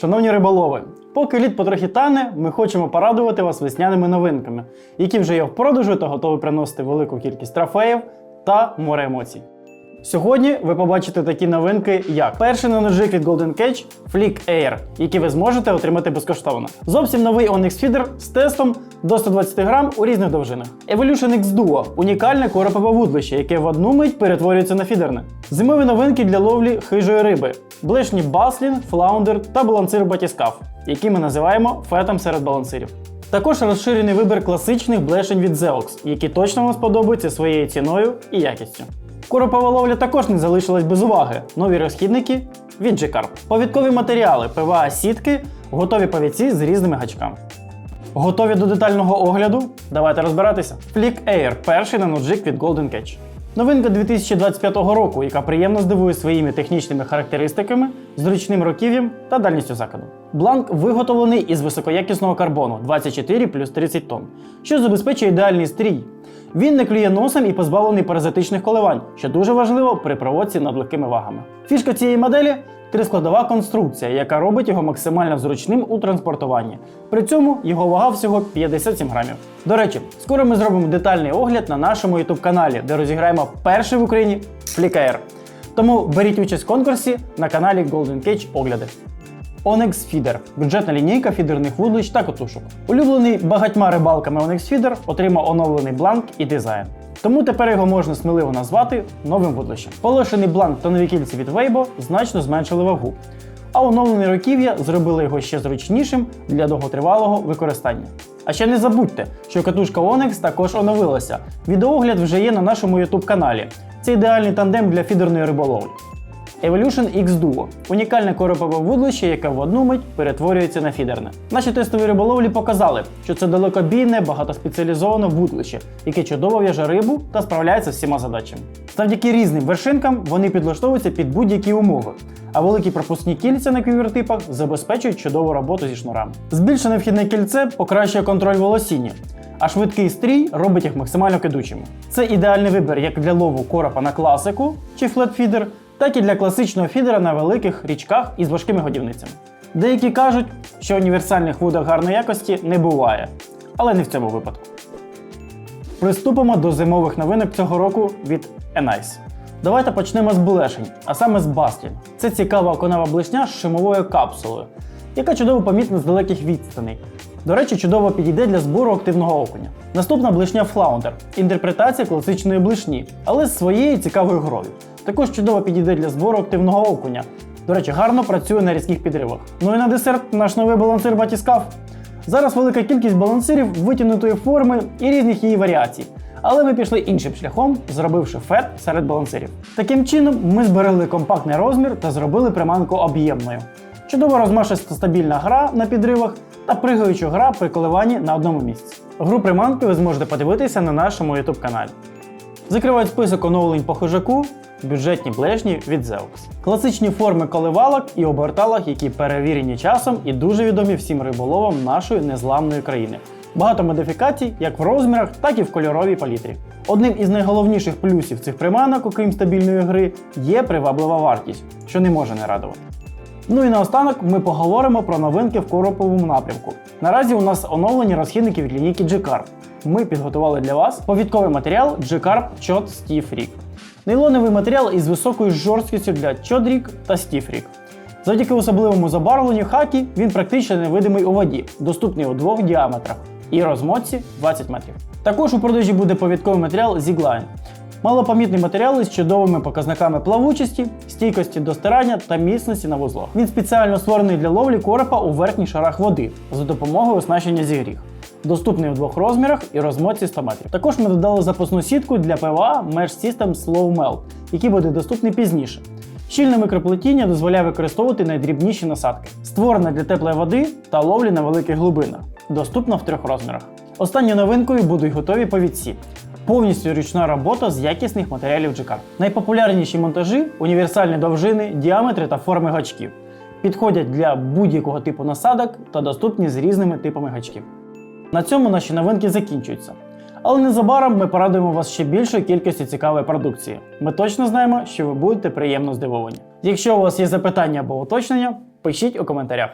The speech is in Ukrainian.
Шановні риболови, поки лід потрохи тане, ми хочемо порадувати вас весняними новинками, які вже є в продажу та готові приносити велику кількість трофеїв та море емоцій. Сьогодні ви побачите такі новинки, як перший наножик від Golden Catch Flick Air, який ви зможете отримати безкоштовно. Зовсім новий Onyx Feeder з тестом до 120 грам у різних довжинах. Evolution X Duo унікальне коропове вудлище, яке в одну мить перетворюється на фідерне. Зимові новинки для ловлі хижої риби, блешні баслін, флаундер та балансир батіскаф, які ми називаємо фетом серед балансирів. Також розширений вибір класичних блешень від Zeox, які точно вам сподобаються своєю ціною і якістю. Коропова ловля також не залишилась без уваги. Нові розхідники від G-Carp. Повідкові матеріали, ПВА сітки, готові повідці з різними гачками. Готові до детального огляду? Давайте розбиратися. Flick Air перший наноджик від Golden Catch. Новинка 2025 року, яка приємно здивує своїми технічними характеристиками, зручним руків'ям та дальністю закиду. Бланк виготовлений із високоякісного карбону 24 плюс 30 тонн, що забезпечує ідеальний стрій. Він не клює носом і позбавлений паразитичних коливань, що дуже важливо при проводці над легкими вагами. Фішка цієї моделі трискладова конструкція, яка робить його максимально зручним у транспортуванні. При цьому його вага всього 57 грамів. До речі, скоро ми зробимо детальний огляд на нашому YouTube каналі, де розіграємо перший в Україні Flick Тому беріть участь в конкурсі на каналі Golden Cage Огляди. Onyx Feeder – бюджетна лінійка фідерних вудлищ та котушок. Улюблений багатьма рибалками Onyx Feeder отримав оновлений бланк і дизайн. Тому тепер його можна сміливо назвати новим вудлищем. Полошений бланк та нові кільці від Weibo значно зменшили вагу, а оновлене руків'я зробили його ще зручнішим для довготривалого використання. А ще не забудьте, що катушка Onyx також оновилася. Відеоогляд вже є на нашому YouTube каналі. Це ідеальний тандем для фідерної риболовлі. Evolution X Duo унікальне коропове вудлище, яке в одну мить перетворюється на фідерне. Наші тестові риболовлі показали, що це далекобійне, багатоспеціалізоване вудлище, яке чудово в'яже рибу та справляється з всіма задачами. Завдяки різним вершинкам вони підлаштовуються під будь-які умови, а великі пропускні кільця на квівертипах забезпечують чудову роботу зі шнурами. Збільшене вхідне кільце покращує контроль волосіння. А швидкий стрій робить їх максимально кидучими. Це ідеальний вибір як для лову коропа на класику чи флетфідер, так і для класичного фідера на великих річках із важкими годівницями. Деякі кажуть, що універсальних вудок гарної якості не буває, але не в цьому випадку. Приступимо до зимових новинок цього року від Enice. Давайте почнемо з блешень, а саме з Баслін. Це цікава оконова блешня з шимовою капсулою, яка чудово помітна з далеких відстаней. До речі, чудово підійде для збору активного окуня. Наступна блешня Flounder – інтерпретація класичної блешні, але з своєю цікавою грою. Також чудово підійде для збору активного окуня. До речі, гарно працює на різких підривах. Ну і на десерт наш новий балансир батіскаф. Зараз велика кількість балансирів витягнутої форми і різних її варіацій. Але ми пішли іншим шляхом, зробивши фет серед балансирів. Таким чином, ми зберегли компактний розмір та зробили приманку об'ємною. Чудово розмашиста стабільна гра на підривах та пригаюча гра при коливанні на одному місці. Гру приманки ви зможете подивитися на нашому YouTube каналі. Закривають список оновлень по хижаку, бюджетні блешні від Zeox. Класичні форми коливалок і оберталок, які перевірені часом і дуже відомі всім риболовам нашої незламної країни. Багато модифікацій як в розмірах, так і в кольоровій палітрі. Одним із найголовніших плюсів цих приманок, окрім стабільної гри, є приваблива вартість, що не може не радувати. Ну і наостанок ми поговоримо про новинки в короповому напрямку. Наразі у нас оновлені розхідники від лінійки G-Carp. Ми підготували для вас повідковий матеріал G-Carp Chot Stiff Rig. Нейлоновий матеріал із високою жорсткістю для Chot Rig та Stiff Rig. Завдяки особливому забарвленню хакі він практично невидимий у воді, доступний у двох діаметрах і розмотці 20 метрів. Також у продажі буде повідковий матеріал Zigline. Малопомітний матеріал із чудовими показниками плавучості, стійкості до стирання та міцності на вузлах. Він спеціально створений для ловлі коропа у верхніх шарах води за допомогою оснащення зігріх. Доступний у двох розмірах і розмотці 100 метрів. Також ми додали запасну сітку для ПВА Mesh System Slow Melt, який буде доступний пізніше. Щільне мікроплетіння дозволяє використовувати найдрібніші насадки, створена для теплої води та ловлі на великих глибинах, доступна в трьох розмірах. Останньою новинкою будуть готові повідці. Повністю ручна робота з якісних матеріалів GCAR. Найпопулярніші монтажі універсальні довжини, діаметри та форми гачків. Підходять для будь-якого типу насадок та доступні з різними типами гачків. На цьому наші новинки закінчуються. Але незабаром ми порадуємо вас ще більшою кількістю цікавої продукції. Ми точно знаємо, що ви будете приємно здивовані. Якщо у вас є запитання або уточнення, пишіть у коментарях.